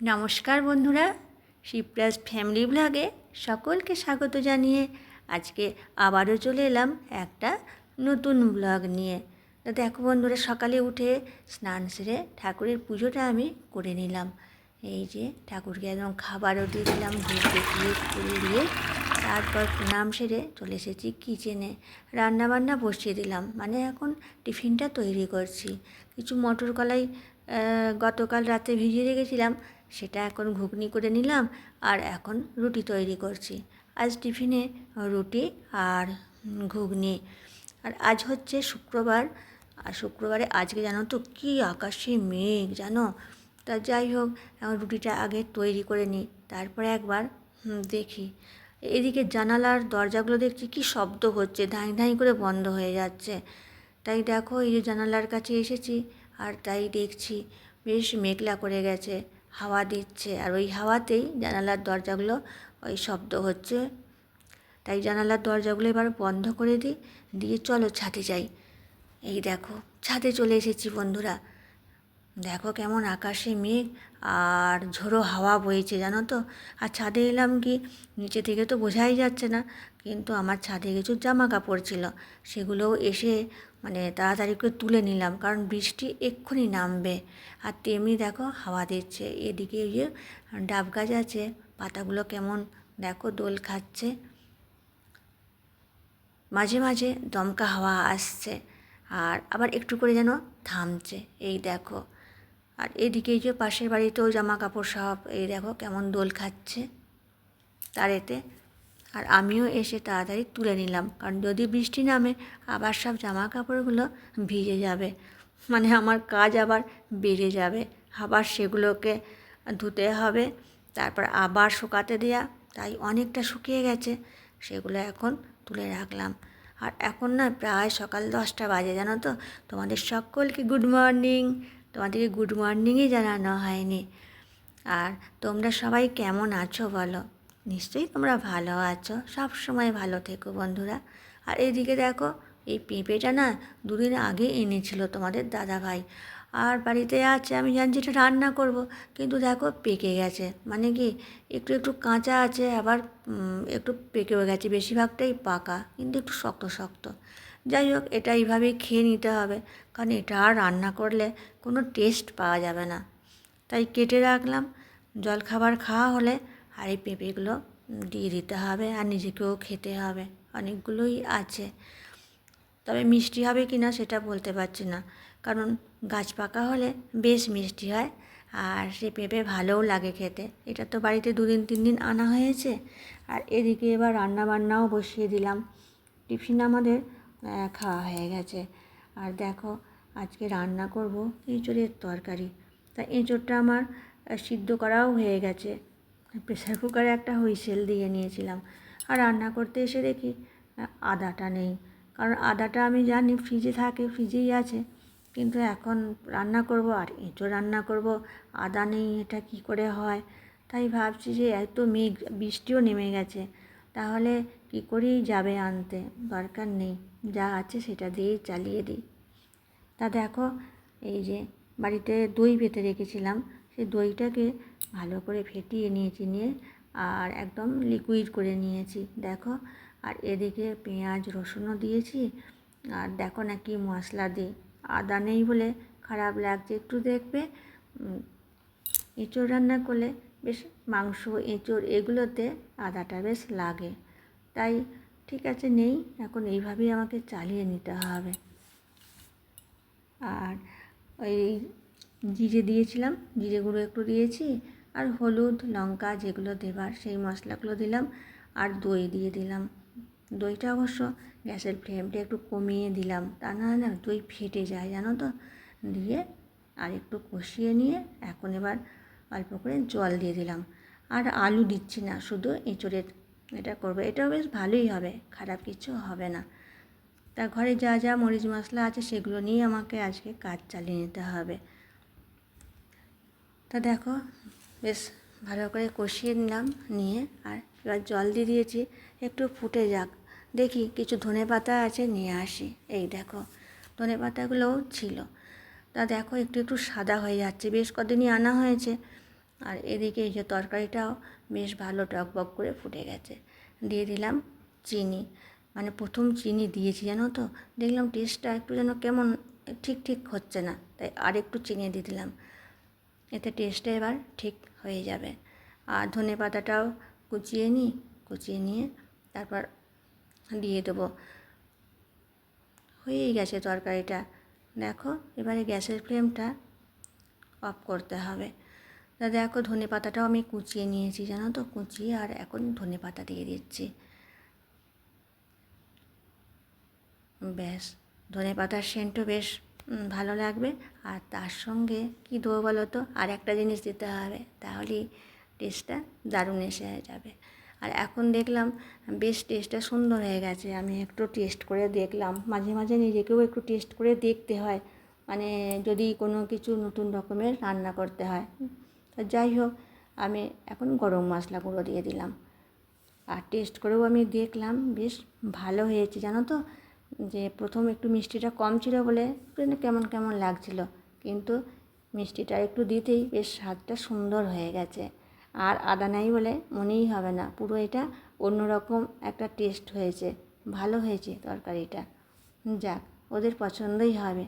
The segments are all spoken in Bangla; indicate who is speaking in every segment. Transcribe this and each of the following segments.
Speaker 1: নমস্কার বন্ধুরা, শিবরাজ ফ্যামিলি ব্লগে সকলকে স্বাগত জানিয়ে আজকে আবারও চলে এলাম একটা নতুন ব্লগ নিয়ে। তো দেখো বন্ধুরা, সকালে উঠে স্নান সেরে ঠাকুরের পুজোটা আমি করে নিলাম। এই যে ঠাকুরকে একদম খাবারও দিয়ে দিলাম, ধূপ দেখিয়ে ফুল দিয়ে। তারপর প্রণাম সেরে চলে এসেছি কিচেনে রান্নাবান্না বসিয়ে দিলাম। মানে এখন টিফিনটা তৈরি করছি। কিছু মটর কলাই গতকাল রাতে ভিজিয়ে রেখেছিলাম, সেটা এখন ঘুগনি করে নিলাম আর এখন রুটি তৈরি করছি। আজ টিফিনে রুটি আর ঘুগনি। আর আজ হচ্ছে শুক্রবার। আর শুক্রবারে আজকে জানো তো কী আকাশে মেঘ জানো? তা যাই হোক রুটিটা আগে তৈরি করে নিই। তারপরে একবার দেখি। এদিকে জানালার দরজাগুলো দেখছি কি শব্দ হচ্ছে, ধাঁই ধাঁই করে বন্ধ হয়ে যাচ্ছে। তাই দেখো, এই যে জানালার কাছে এসেছি আর তাই দেখছি, বেশ মেঘলা করে গেছে, হাওয়া দিচ্ছে। আর ওই হাওয়াতেই জানালার দরজাগুলো ওই শব্দ হচ্ছে। তাই জানালার দরজাগুলো এবার বন্ধ করে দিই, দিয়ে চলো ছাদে যাই। এই দেখো, ছাদে চলে এসেছি বন্ধুরা। দেখো কেমন আকাশে মেঘ আর ঝোড়ো হাওয়া বইছে, জানো তো? আর ছাদে এলাম কি? নিচে থেকে তো বোঝাই যাচ্ছে না, কিন্তু আমার ছাদে কিছু জামা কাপড় ছিল, সেগুলোও এসে মানে তাড়াতাড়ি করে তুলে নিলাম, কারণ বৃষ্টি এক্ষুনি নামবে। আর তেমনি দেখো হাওয়া দিচ্ছে, এদিকে যে ডাব গাছ আছে, পাতাগুলো কেমন দেখো দোল খাচ্ছে। মাঝে মাঝে দমকা হাওয়া আসছে, আর আবার একটু করে যেন থামছে, এই দেখো। আর এদিকে যে পাশের বাড়িতেও জামা কাপড় সব, এই দেখো কেমন দোল খাচ্ছে তার এতে আর আমিও এসে তাড়াতাড়ি তুলে নিলাম, কারণ যদি বৃষ্টি নামে আবার সব জামা কাপড়গুলো ভিজে যাবে মানে আমার কাজ আবার বেড়ে যাবে। আবার সেগুলোকে ধুতে হবে, তারপর আবার শুকাতে দেয়া, তাই অনেকটা শুকিয়ে গেছে, সেগুলো এখন তুলে রাখলাম। আর এখন না প্রায় সকাল দশটা বাজে, জানো তো? তোমাদের সকলকে গুড মর্নিং তোমাদেরকে গুড মর্নিংই জানানো হয়নি। আর তোমরা সবাই কেমন আছো বলো? নিশ্চয়ই তোমরা ভালো আছো, সব সময় ভালো থেকো বন্ধুরা। আর এদিকে দেখো, এই পেঁপেটা না দুদিন আগে এনেছিল তোমাদের দাদা ভাই আর বাড়িতে আছে, আমি জানছি এটা রান্না করব, কিন্তু দেখো পেকে গেছে। মানে কি, একটু একটু কাঁচা আছে, আবার একটু পেকেও গেছে, বেশিরভাগটাই পাকা, কিন্তু একটু শক্ত শক্ত। যাই হোক, এটা এইভাবেই খেয়ে নিতে হবে। কারণ এটা আর রান্না করলে কোনো টেস্ট পাওয়া যাবে না। তাই কেটে রাখলাম। জলখাবার খাওয়া হলে আর এই পেঁপেগুলো দিয়ে দিতে হবে আর নিজেকেও খেতে হবে। অনেকগুলোই আছে। তবে মিষ্টি হবে কি না সেটা বলতে পারছি না। কারণ গাছ পাকা হলে বেশ মিষ্টি হয় আর সে পেঁপে ভালোও লাগে খেতে। এটা তো বাড়িতে দুদিন তিন দিন আনা হয়েছে। আর এদিকে এবার রান্না বান্নাও বসিয়ে দিলাম। টিফিন আমাদের খাওয়া হয়ে গেছে। আর দেখো, আজকে রান্না করব এঁচোড়ের তরকারি। তা এঁচোড়টা আমার সিদ্ধ করাও হয়ে গেছে। প্রেসার কুকারে একটা হুইসেল দিয়ে নিয়েছিলাম। আর রান্না করতে এসে দেখি আদাটা নেই। কারণ আদাটা আমি জানি ফ্রিজে থাকে, ফ্রিজেই আছে। কিন্তু এখন রান্না করব আর এঁচোড় রান্না করব, আদা নেই, এটা কি করে হয়? তাই ভাবছি যে এত মেঘ, বৃষ্টিও নেমে গেছে। তাহলে কি করেই যাবে আনতে? দরকার নেই। যা আছে সেটা দিয়েই চালিয়ে দিই। তা দেখো, এই যে বাড়িতে দই পেতে রেখেছিলাম, সেই দইটাকে ভালো করে ফেটিয়ে নিয়েছি নিয়ে আর একদম লিকুইড করে নিয়েছি, দেখো। আর এদিকে পেঁয়াজ রসুনও দিয়েছি, আর দেখো না কি মশলা দিই। আদা নেই বলে খারাপ লাগছে, একটু দেখবে এঁচোড় রান্না করলে বেশ মাংস, এঁচোড় এগুলোতে আদাটা বেশ লাগে। তাই ঠিক আছে, নেই। এখন এইভাবেই আমাকে চালিয়ে নিতে হবে। আর ওই জিরে দিয়েছিলাম, জিরে গুঁড়ো একটু দিয়েছি, আর হলুদ, লঙ্কা যেগুলো দেবার সেই মশলাগুলো দিলাম, আর দই দিয়ে দিলাম। দইটা অবশ্য গ্যাসের ফ্লেমটা একটু কমিয়ে দিলাম, তা না না দই ফেটে যায়, জানো তো? দিয়ে আর একটু কষিয়ে নিয়ে এখন এবার অল্প করে জল দিয়ে দিলাম। আর আলু দিচ্ছি না, শুধু এঁচড়ের এটা করব। এটাও বেশ ভালোই হবে, খারাপ কিছু হবে না। তা ঘরে যা যা মরিচ মশলা আছে সেগুলো নিয়ে আমাকে আজকে কাজ চালিয়ে নিতে হবে। তা দেখো, বেশ ভালো করে কষিয়ে নিলাম নিয়ে আর এবার জল দিয়ে দিয়েছি, একটু ফুটে যাক। দেখি কিছু ধনে পাতা আছে নিয়ে আসি। এই দেখো, ধনে পাতাগুলোও ছিল। তা দেখো একটু একটু সাদা হয়ে যাচ্ছে, বেশ কদিনই আনা হয়েছে। আর এদিকে এই যে তরকারিটাও বেশ ভালো টকবক করে ফুটে গেছে। দিয়ে দিলাম চিনি। মানে প্রথম চিনি দিয়েছি, জানো তো? দেখলাম টেস্টটা একটু যেন কেমন ঠিক ঠিক হচ্ছে না, তাই আর একটু চিনি দিয়ে দিলাম। এতে টেস্টটা এবার ঠিক হয়ে যাবে। আর ধনে পাতাটাও কুচিয়ে নিই কুচিয়ে নিয়ে তারপর দিয়ে দেবো। হয়েই গেছে তরকারিটা। দেখো, এবারে গ্যাসের ফ্লেমটা অফ করতে হবে। তা দেখো ধনে পাতাটাও আমি কুচিয়ে নিয়েছি, জানো তো? কুচিয়ে আর এখন ধনে পাতা দিয়ে দিচ্ছি। ব্যাস, ধনে পাতার সেন্টও বেশ ভালো লাগবে। আর তার সঙ্গে কী দেবো বলো তো? আর একটা জিনিস দিতে হবে তাহলেই টেস্টটা দারুণ এসে যাবে। আর এখন দেখলাম বেশ টেস্টটা সুন্দর হয়ে গেছে, আমি একটু টেস্ট করে দেখলাম। মাঝে মাঝে নিজেকেও একটু টেস্ট করে দেখতে হয়। মানে যদি কোনো কিছু নতুন রকমের রান্না করতে হয়। তা যাই হোক, আমি এখন গরম মশলা গুঁড়ো দিয়ে দিলাম। আর টেস্ট করেও আমি দেখলাম বেশ ভালো হয়েছে, জানো তো? যে প্রথম একটু মিষ্টিটা কম ছিল বলে কেমন কেমন লাগছিল, কিন্তু মিষ্টিটা একটু দিতেই বেশ স্বাদটা সুন্দর হয়ে গেছে। আর আদা নাই বলে মনেই হবে না, পুরো এটা অন্যরকম একটা টেস্ট হয়েছে, ভালো হয়েছে তরকারিটা। যাক, ওদের পছন্দই হবে।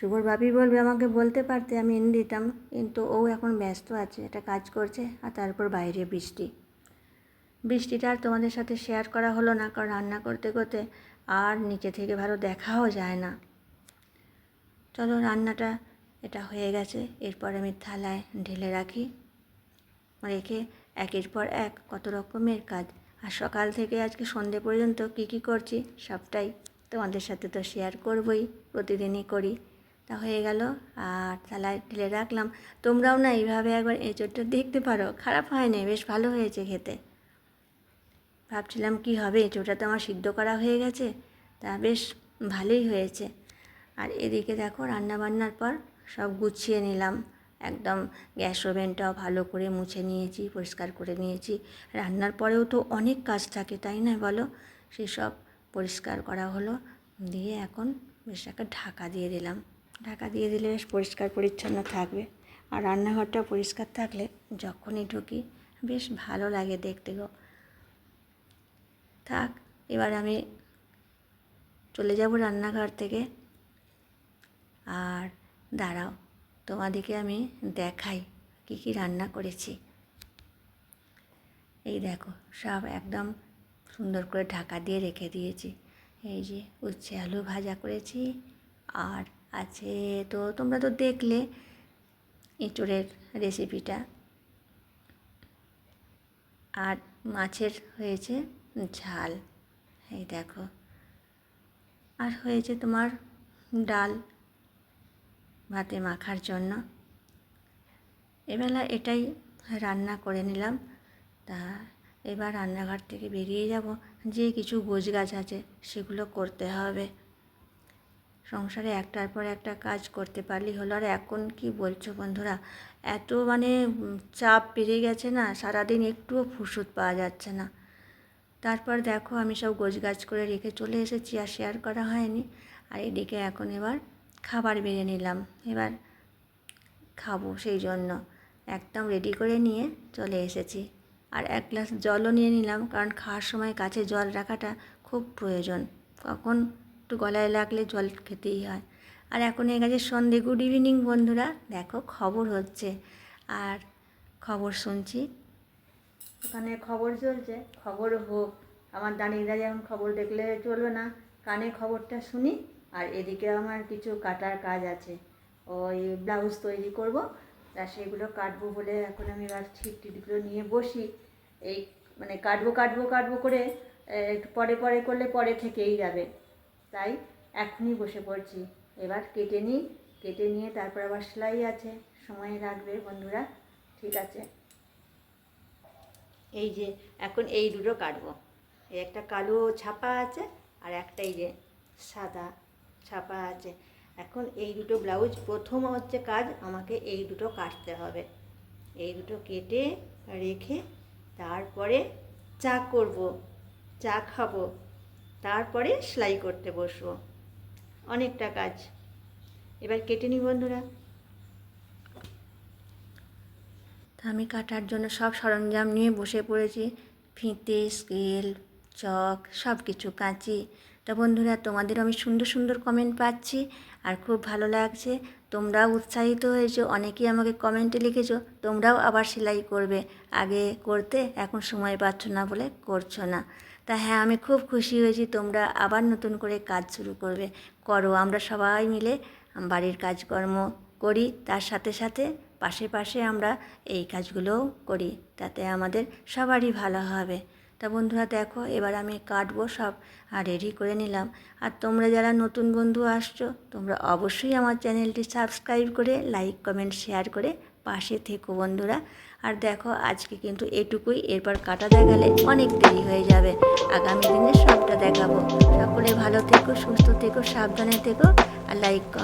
Speaker 1: শুভর বাপি বলবে, আমাকে বলতে পারতে আমি এনে দিতাম, কিন্তু ও এখন ব্যস্ত আছে, একটা কাজ করছে আর তারপর বাইরে বৃষ্টি। বৃষ্টিটা আর তোমাদের সাথে শেয়ার করা হলো না, কারণ রান্না করতে করতে আর নিচে থেকে ভালো দেখাও যায় না। চলো রান্নাটা, এটা হয়ে গেছে, এরপর আমি থালায় ঢেলে রাখি। রেখে একের পর এক কত রকমের কাজ। আর সকাল থেকে আজকে সন্ধে পর্যন্ত কী কী করছি, সবটাই তোমাদের সাথে তো শেয়ার করবই, প্রতিদিনই করি। তা হয়ে গেল। আর থালায় ঢেলে রাখলাম। তোমরাও না এইভাবে একবার এঁচোড়টা দেখতে পারো। খারাপ হয়নি, বেশ ভালো হয়েছে খেতে। ভাবছিলাম কি হবে, এঁচোড়টা তো আমার সিদ্ধ করা হয়ে গেছে। তা বেশ ভালোই হয়েছে। আর এদিকে দেখো রান্না বান্নার পর সব গুছিয়ে নিলাম। একদম গ্যাস ওভেনটাও ভালো করে মুছে নিয়েছি, পরিষ্কার করে নিয়েছি। রান্নার পরেও তো অনেক কাজ থাকে, তাই না বলো? সেসব পরিষ্কার করা হলো। দিয়ে এখন বেশ একটা ঢাকা দিয়ে দিলাম। ঢাকা দিয়ে দিলে বেশ পরিষ্কার পরিচ্ছন্ন থাকবে। আর রান্নাঘরটা পরিষ্কার থাকলে যখনই ঢুকি বেশ ভালো লাগে দেখতে গো। থাক, এবার আমি চলে যাব রান্নাঘর থেকে। আর দাঁড়াও, তোমাদেরকে আমি দেখাই কী কী রান্না করেছি। এই দেখো, সব একদম সুন্দর করে ঢাকা দিয়ে রেখে দিয়েছি। এই যে উচ্ছে আলু ভাজা করেছি, আর আছে, তো তোমরা তো দেখলে এঁচড়ের রেসিপিটা আর মাছের হয়েছে ঝাল, এই দেখো। আর হয়েছে তোমার ডাল ভাতে মাখার জন্য। এবেলা এটাই রান্না করে নিলাম। তা এবার রান্নাঘর থেকে বেরিয়ে যাব। যে কিছু গোছ গাছ আছে সেগুলো করতে হবে। সংসারে একটার পর একটা কাজ করতে পারলেই হলো। আর এখন কি বলছো বন্ধুরা? এত মানে চাপ বেড়ে গেছে না, সারাদিন একটুও ফুরসত পাওয়া যাচ্ছে না। তারপর দেখো, আমি সব গোছগাছ করে রেখে চলে এসেছি, আর শেয়ার করা হয়নি। আর এদিকে এখন এবার খাবার বেড়ে নিলাম। এবার খাব সেই জন্য। একদম রেডি করে নিয়ে চলে এসেছি। আর এক গ্লাস জলও নিয়ে নিলাম, কারণ খাওয়ার সময় কাছে জল রাখাটা খুব প্রয়োজন। কখন একটু গলায় লাগলে জল খেতেই হয়। আর এখন এই গেছে সন্ধে গুড ইভিনিং বন্ধুরা। দেখো, খবর হচ্ছে। আর খবর শুনছি। ওখানে খবর চলছে। খবর হোক। আমার দাঁড়িয়ে এখন খবর দেখলে চলবে না, কানে খবরটা শুনি। আর এদিকে আমার কিছু কাটার কাজ আছে। ওই ব্লাউজ তৈরি করব। তা সেগুলো কাটবো বলে এখন আমি এবার ছিট টিটগুলো নিয়ে বসি। এই মানে কাটবো কাটবো কাটবো করে একটু পরে পরে করলে পরে থেকেই যাবে। তাই এখনই বসে পড়ছি। এবার কেটে নিই, কেটে নিয়ে তারপর আবার সেলাই আছে, সময় লাগবে বন্ধুরা, ঠিক আছে। এই যে, এখন এই দুটো কাটবো। এই একটা কালো ছাপা আছে আর একটা এই যে সাদা ছাপা আছে। এখন এই দুটো ব্লাউজ, প্রথম হচ্ছে কাজ আমাকে এই দুটো কাটতে হবে। এই দুটো কেটে রেখে তারপরে চা করব, চা খাব। তারপরে সেলাই করতে বসবো। অনেকটা কাজ। এবার কেটে নিই বন্ধুরা। আমি কাটার জন্য সব সরঞ্জাম নিয়ে বসে পড়েছি। ফিতে, স্কেল, চক সব কিছু কাঁচি। তা বন্ধুরা, তোমাদেরও আমি সুন্দর সুন্দর কমেন্ট পাচ্ছি আর খুব ভালো লাগছে। তোমরাও উৎসাহিত হয়েছো, অনেকেই আমাকে কমেন্টে লিখেছো, তোমরাও আবার সেলাই করবে। আগে করতে, এখন সময় পাচ্ছ না বলে করছ না। তা হ্যাঁ আমি খুব খুশি হয়েছি তোমরা আবার নতুন করে কাজ শুরু করবে। করো, আমরা সবাই মিলে বাড়ির কাজকর্ম করি, তার সাথে সাথে পাশে পাশে আমরা এই কাজগুলোও করি, তাতে আমাদের সবারই ভালো হবে। তা বন্ধুরা দেখো, এবার আমি কাটবো সব আর রেডি করে নিলাম। আর তোমরা যারা নতুন বন্ধু আসছো, তোমরা অবশ্যই আমার চ্যানেলটি সাবস্ক্রাইব করে লাইক কমেন্ট শেয়ার করে পাশে থেকো বন্ধুরা। আর দেখো, আজকে কিন্তু এটুকুই। এরপর কাটা দেখালে অনেক দেরি হয়ে যাবে। আগামী দিনে সবটা দেখাবো। সকলে ভালো থেকো, সুস্থ থেকো, সাবধানে থেকো। আর লাইক কমেন্ট